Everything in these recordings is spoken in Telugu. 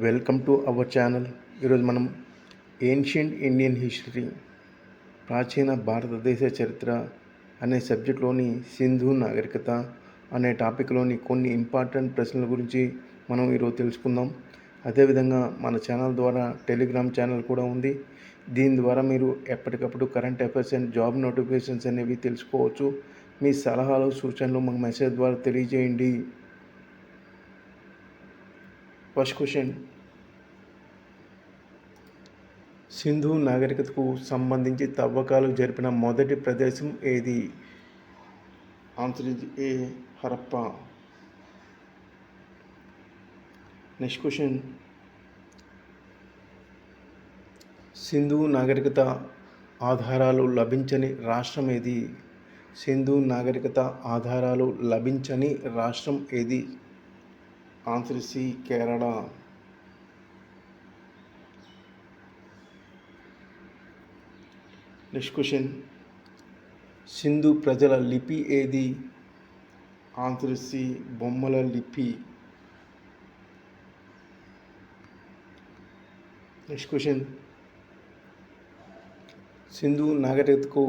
Welcome to our channel. ఈరోజు మనం ఏన్షియంట్ ఇండియన్ హిస్టరీ ప్రాచీన భారతదేశ చరిత్ర అనే సబ్జెక్ట్లోని సింధు నాగరికత అనే టాపిక్లోని కొన్ని ఇంపార్టెంట్ ప్రశ్నల గురించి మనం ఈరోజు తెలుసుకుందాం. అదేవిధంగా మన ఛానల్ ద్వారా టెలిగ్రామ్ ఛానల్ కూడా ఉంది. దీని ద్వారా మీరు ఎప్పటికప్పుడు current affairs and job notifications అనేవి తెలుసుకోవచ్చు. మీ సలహాలు సూచనలు మాకు మెసేజ్ ద్వారా తెలియజేయండి. ఫస్ట్ క్వశ్చన్ సింధు నాగరికతకు సంబంధించి తవ్వకాలు జరిపిన మొదటి ప్రదేశం ఏది? ఆన్సర్ ఇది A Harappa. Next question Sindhu నాగరికత ఆధారాలు లభించని రాష్ట్రం ఏది? సింధు నాగరికత ఆధారాలు లభించని రాష్ట్రం ఏది? Answer C Kerala next question Sindhu ప్రజల లిపి ఏది ఆన్సర్ సి బొమ్మల లిపి నెక్స్ట్ క్వశ్చన్ సింధు నాగరికతకు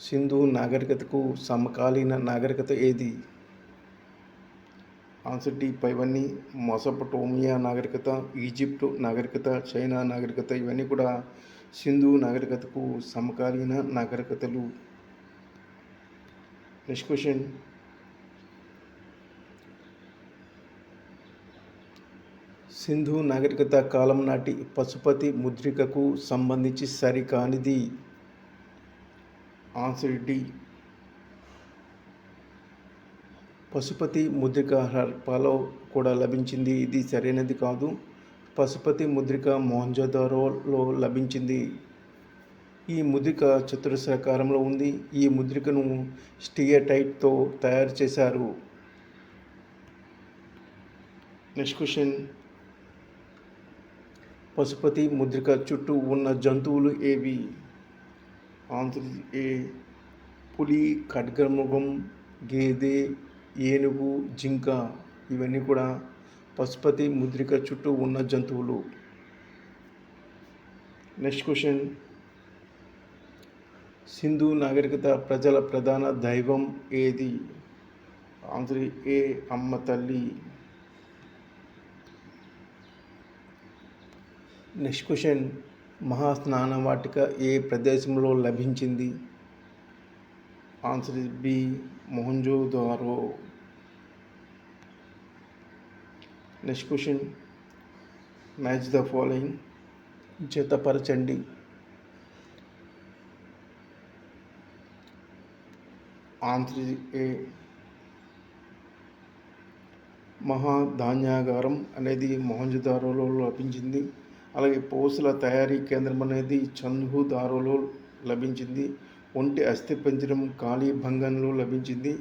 సింధు నాగరికతకు సమకాలీన నాగరికత ఏది ఆన్సర్ డి మొసపటోమియా నాగరికత ఈజిప్ట్ నాగరికత చైనా నాగరికత ఇవన్నీ కూడా సింధు నాగరికతకు సమకాలీన నాగరికతలు. నెక్స్ట్ క్వశ్చన్ సింధు నాగరికత కాలం నాటి పశుపతి ముద్రికకు సంబంధించి సరికానిది? ఆన్సర్ డి పశుపతి ముద్రిక హర్పాలో కూడా లభించింది. ఇది సరైనది కాదు. పశుపతి ముద్రిక మోహంజోదారోలో లభించింది. ఈ ముద్రిక చతురస్రాకారంలో ఉంది. ఈ ముద్రికను స్టియటైట్తో తయారు చేశారు. Next question. పశుపతి ముద్రిక చుట్టూ ఉన్న జంతువులు ఏవి? Answer A. పులి ఖడ్గమృగం గేదె ఏనుగు జింక ఇవన్నీ కూడా పశుపతి ముద్రిక చుట్టూ ఉన్న జంతువులు. Next question. సింధు నాగరికత ప్రజల ప్రధాన దైవం ఏది? ఆన్సర్ ఏ అమ్మ తల్లి. Next question. మహాస్నాన వాటిక ఏ ప్రదేశంలో లభించింది? Answer is B Mohenjodaro next question. Match the following. జతపరచండి. Answer A. మహాధాన్యాగారం అనేది మొహంజదారోలో లభించింది. అలాగే పోసుల తయారీ కేంద్రం అనేది చందుదారోలో లభించింది. ఒంటి అస్థిపంజరం కాళీభంగంలో లభించింది.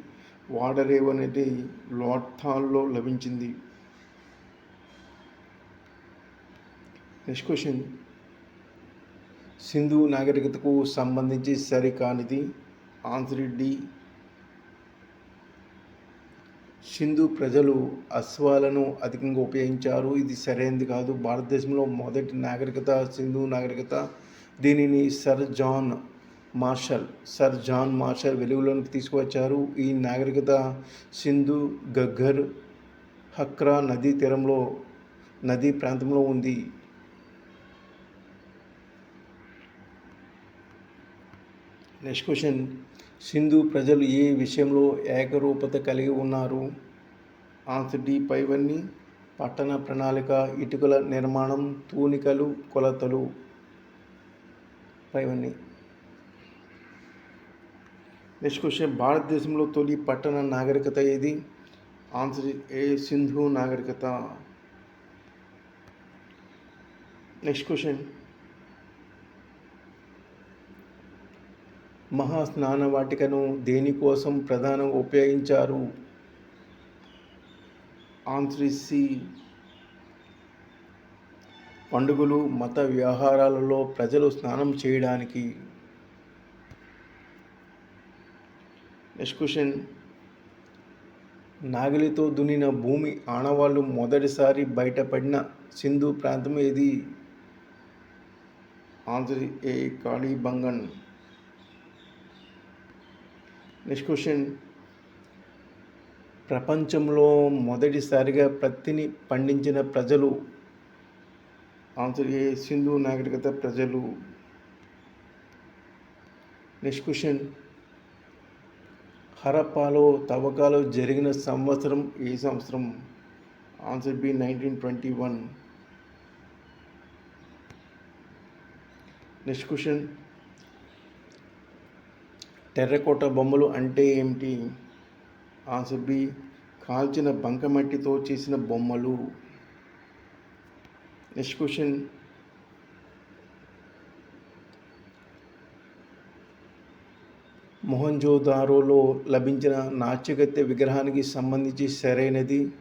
వాడరేవ్ అనేది లోట్థాల్లో లభించింది. Next question. సింధు నాగరికతకు సంబంధించి సరికానిది. Answer D. సింధు ప్రజలు అశ్వాలను అధికంగా ఉపయోగించారు. ఇది సరైనది కాదు. భారతదేశంలో మొదటి నాగరికత సింధు నాగరికత. దీనిని sir John Marshall. Sir John Marshall వెలుగులోనికి తీసుకువచ్చారు. ఈ నాగరికత సింధు గగ్గర్ హక్రా నదీ తీరంలో నదీ ప్రాంతంలో ఉంది. Next question. సింధు ప్రజలు ఏ విషయంలో ఏకరూపత కలిగి ఉన్నారు? ఆన్సర్ డి పైవన్నీ. పట్టణ ప్రణాళిక ఇటుకల నిర్మాణం తూనికలు కొలతలు. పైవన్నీ. నెక్స్ట్ క్వశ్చన్ భారతదేశంలో తొలి పట్టణ నాగరికత ఏది? ఆన్సర్ ఏ సింధు నాగరికత. నెక్స్ట్ క్వశ్చన్ మహాస్నాన వాటికను దేనికోసం ప్రధానంగా ఉపయోగించారు? ఆన్సర్ సి పండుగలు మత వ్యవహారాలలో ప్రజలు స్నానం చేయడానికి. నెక్స్ట్ క్వశ్చన్ నాగలితో దున్నిన భూమి ఆనవాళ్ళు మొదటిసారి బయటపడిన సింధు ప్రాంతం ఏది? Answer A Kalibangan next question ప్రపంచంలో మొదటిసారిగా పత్తిని పండించిన ప్రజలు. ఆన్సర్ ఏ సింధు నాగరికత ప్రజలు. నెక్స్ట్ క్వశ్చన్ హరప్పాలో తవ్వకాలు జరిగిన సంవత్సరం ఏ సంవత్సరం. Answer B nineteen twenty one. Next question. Terracotta బొమ్మలు అంటే ఏమిటి? ఆన్సర్ బి కాల్చిన బంకమట్టితో చేసిన బొమ్మలు. Next question. మొహంజోదారోలో లభించిన నాట్యగత్తె విగ్రహానికి సంబంధించి సరైనది?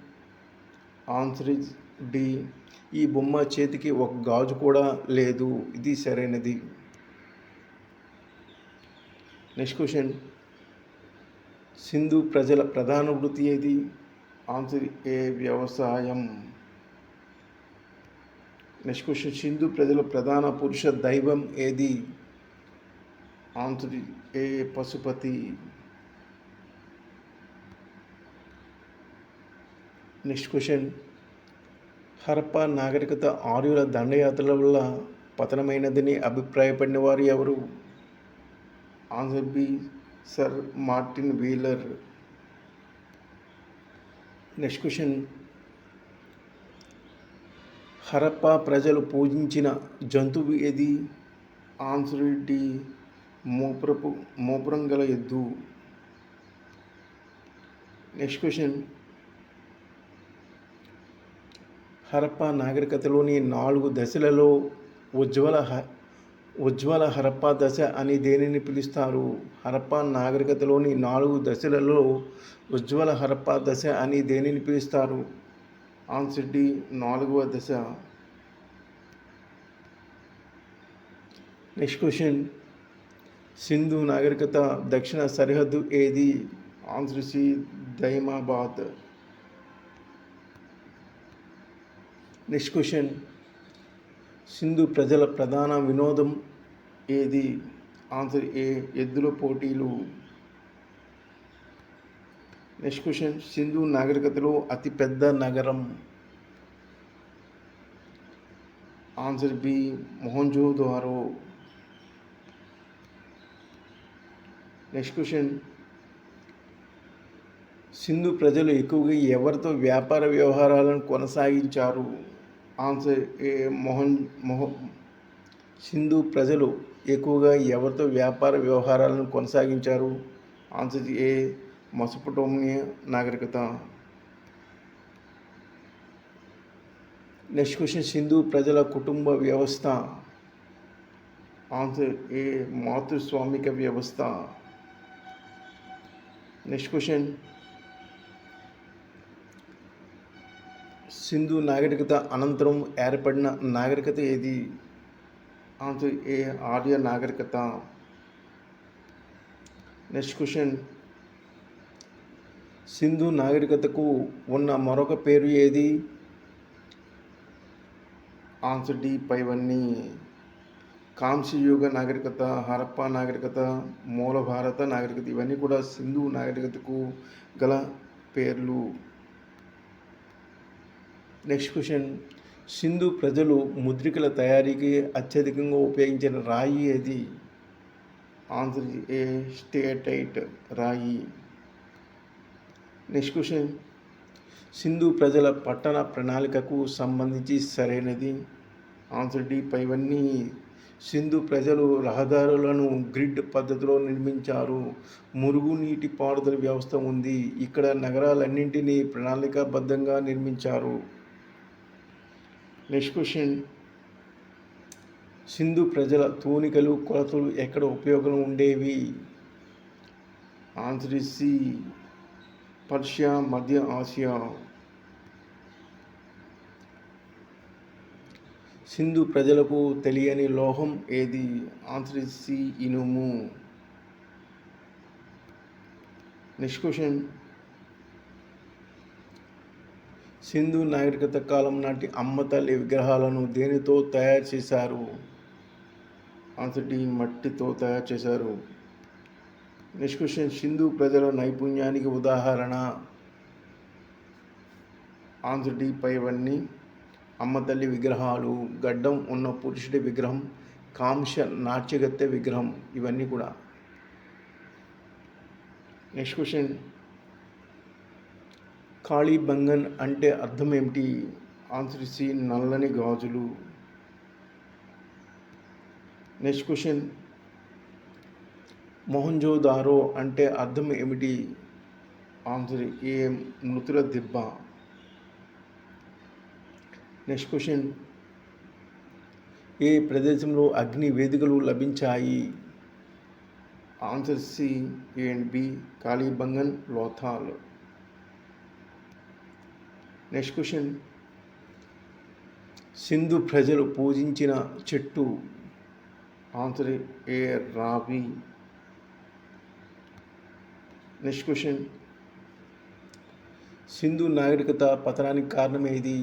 Answer is D. ఈ బొమ్మ చేతికి ఒక గాజు కూడా లేదు. ఇది సరైనది. Next question. సింధు ప్రజల ప్రధాన వృత్తి ఏది? Answer A. వ్యవసాయం. Next question. సింధు ప్రజల ప్రధాన పురుష దైవం ఏది? Answer A Pashupati next question Harappa నాగరికత ఆర్యుల దండయాత్రల వల్ల పతనమైనదని అభిప్రాయపడిన వారు ఎవరు? Answer B sir Martin Wheeler next question Harappa ప్రజలు పూజించిన జంతువు ఏది? ఆన్సర్ డి మోపురపు మోపురం గల ఎద్దు. నెక్స్ట్ క్వశ్చన్ హరప్ప నాగరికతలోని నాలుగు దశలలో ఉజ్వల హ ఉజ్వల హరప్ప దశ అని దేనిని పిలుస్తారు? హరప్ప నాగరికతలోని నాలుగు దశలలో ఉజ్వల హరప్ప దశ అని దేనిని పిలుస్తారు? ఆన్సర్ డి నాలుగవ దశ. నెక్స్ట్ క్వశ్చన్ సింధు నాగరికత దక్షిణ సరిహద్దు ఏది answer C Daimabad next question Sindhu ప్రజల ప్రధాన వినోదం ఏది ఆన్సర్ ఏ ఎద్దుల పోటీలు నెక్స్ట్ క్వశ్చన్ సింధు నాగరికతలో అతిపెద్ద నగరం answer B Mohenjodaro next question Sindhu ప్రజలు ఎక్కువగా ఎవరితో వ్యాపార వ్యవహారాలను కొనసాగించారు? ఆన్సర్ ఏ మొహన్ మొహ సింధు ప్రజలు ఎక్కువగా ఎవరితో వ్యాపార వ్యవహారాలను కొనసాగించారు? ఆన్సర్ ఏ మొసపటోమియా నాగరికత. నెక్స్ట్ క్వశ్చన్ సింధు ప్రజల కుటుంబ వ్యవస్థ. ఆన్సర్ ఏ మాతృస్వామిక వ్యవస్థ. నెక్స్ట్ క్వశ్చన్ సింధు నాగరికత అనంతరం ఏర్పడిన నాగరికత ఏది ఆన్సర్ ఏ ఆర్య నాగరికత నెక్స్ట్ క్వశ్చన్ సింధు నాగరికతకు ఉన్న మరొక పేరు ఏది? ఆన్సర్ డి పైవన్నీ కాంస్యయుగ నాగరికత హరప్ప నాగరికత మూల భారత నాగరికత ఇవన్నీ కూడా సింధు నాగరికతకు గల పేర్లు. నెక్స్ట్ క్వశ్చన్ సింధు ప్రజలు ముద్రికల తయారీకి అత్యధికంగా ఉపయోగించిన రాయి అది ఆన్సర్ ఏ స్టేటైట్ రాయి. నెక్స్ట్ క్వశ్చన్ సింధు ప్రజల పట్టణ ప్రణాళికకు సంబంధించి సరైనది? ఆన్సర్ డి పైవన్నీ సింధు ప్రజలు రహదారులను గ్రిడ్ పద్ధతిలో నిర్మించారు. మురుగునీటి పారుదల వ్యవస్థ ఉంది. ఇక్కడ నగరాలన్నింటినీ ప్రణాళికాబద్ధంగా నిర్మించారు. Next question. సింధు ప్రజల తూనికలు కొలతలు ఎక్కడ ఉపయోగం ఉండేవి? ఆన్సర్ సి పర్షియా మధ్య ఆసియా. సింధు ప్రజలకు తెలియని లోహం ఏది? ఆన్సర్ సి ఇనుము. Next question. సింధు నాగరికత కాలం నాటి అమ్మ తల్లి విగ్రహాలను దేనితో తయారు చేశారు? అంతటి మట్టితో తయారు చేశారు. Next question. సింధు ప్రజల నైపుణ్యానికి ఉదాహరణ. ఆన్సర్ డి పైవన్నీ. అమ్మ తల్లి విగ్రహాలు గడ్డం ఉన్న పురుషుడి విగ్రహం కాంశ నాట్యగత్తె విగ్రహం ఇవన్నీ కూడా. నెక్స్ట్ క్వశ్చన్ కాళీబంగన్ అంటే అర్థం ఏమిటి? ఆన్సర్ సి నల్లని గాజులు. నెక్స్ట్ క్వశ్చన్ మొహంజోదారో అంటే అర్థం ఏమిటి? ఆన్సర్ ఏ మృతుల దిబ్బ. నెక్స్ట్ క్వశ్చన్ ఏ ప్రదేశంలో అగ్ని వేదికలు లభించాయి? Answer C A and B Kalibangan Lothal next question Sindhu ప్రజలు పూజించిన చెట్టు. ఆన్సర్ ఏ రావి నెక్స్ట్ క్వశ్చన్ సింధు నాగరికత పతనానికి కారణం ఏది?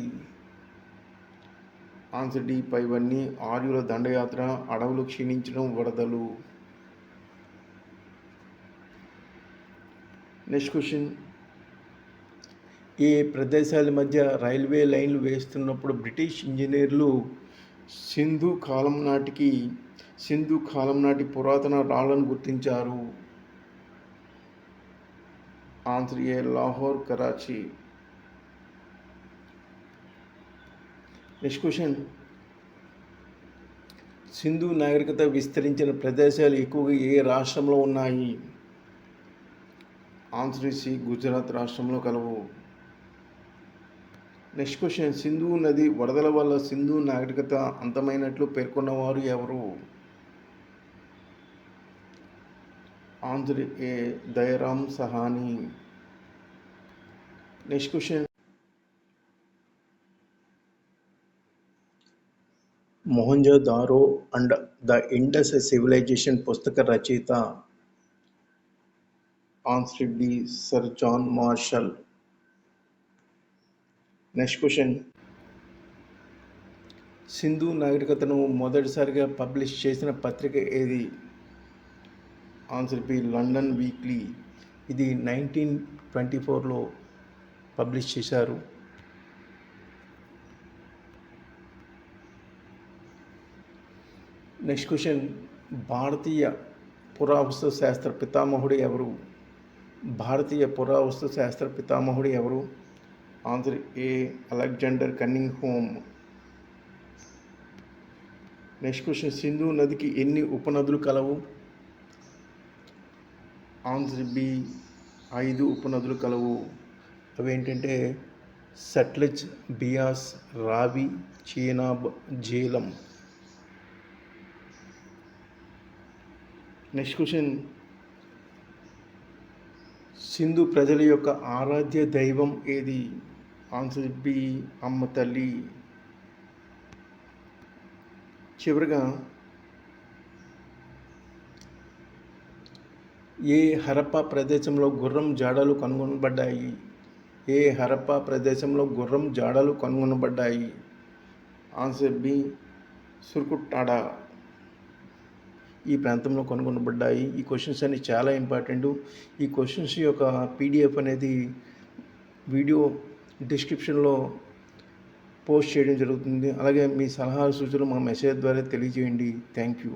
ఆన్సర్ డి పైవన్నీ ఆర్యుల దండయాత్ర అడవులు క్షీణించడం వరదలు. Next question. ఏ ప్రదేశాల మధ్య రైల్వే లైన్లు వేస్తున్నప్పుడు బ్రిటిష్ ఇంజనీర్లు సింధు కాలం నాటికి సింధు కాలం నాటి పురాతన రాళ్ళను గుర్తించారు? Answer Lahore Karachi. Next question. Sindhu నాగరికత విస్తరించిన ప్రదేశాలు ఎక్కువగా ఏ రాష్ట్రంలో ఉన్నాయి? ఆన్సర్ ఇసి గుజరాత్ రాష్ట్రంలో కలవు. Next question. సింధు నది వరదల వల్ల సింధు నాగరికత అంతమైనట్లు పేర్కొన్నవారు ఎవరు? Answer A Dayaram Sahni. Next question. Mohenjodaro and the Indus civilization పుస్తక రచయిత answer B sir John Marshall. Next question Sindhu నాగరికతను మొదటిసారిగా పబ్లిష్ చేసిన పత్రిక ఏది? Answer B London weekly. ఇది నైన్టీన్ ట్వంటీ ఫోర్లో పబ్లిష్ చేశారు. నెక్స్ట్ క్వశ్చన్ భారతీయ పురావస్తు శాస్త్ర పితామహుడు ఎవరు? భారతీయ పురావస్తు శాస్త్ర పితామహుడు ఎవరు? Answer A Alexander cunningham next question Sindhu నదికి ఎన్ని ఉపనదులు కలవు? ఆన్సర్ బి ఐదు ఉపనదులు కలవు. అవి ఏంటంటే సట్లెజ్ బియాస్ రావి చీనాబ్ జీలం. నెక్స్ట్ క్వశ్చన్ సింధు ప్రజల యొక్క ఆరాధ్య దైవం ఏది? ఆన్సర్ బి అమ్మ తల్లి. చివరిగా ఏ హరప్ప ప్రదేశంలో గుర్రం జాడలు కనుగొనబడ్డాయి? ఏ హరప్ప ప్రదేశంలో గుర్రం జాడలు కనుగొనబడ్డాయి? Answer B Surkotada. ఈ ప్రాంతంలో కనుగొనబడ్డాయి. ఈ క్వశ్చన్స్ అన్ని చాలా ఇంపార్టెంట్ ఈ క్వశ్చన్స్ యొక్క పీడిఎఫ్ అనేది వీడియో డిస్క్రిప్షన్లో పోస్ట్ చేయడం జరుగుతుంది. అలాగే మీ సలహా సూచనలు మా మెసేజ్ ద్వారా తెలియజేయండి. Thank you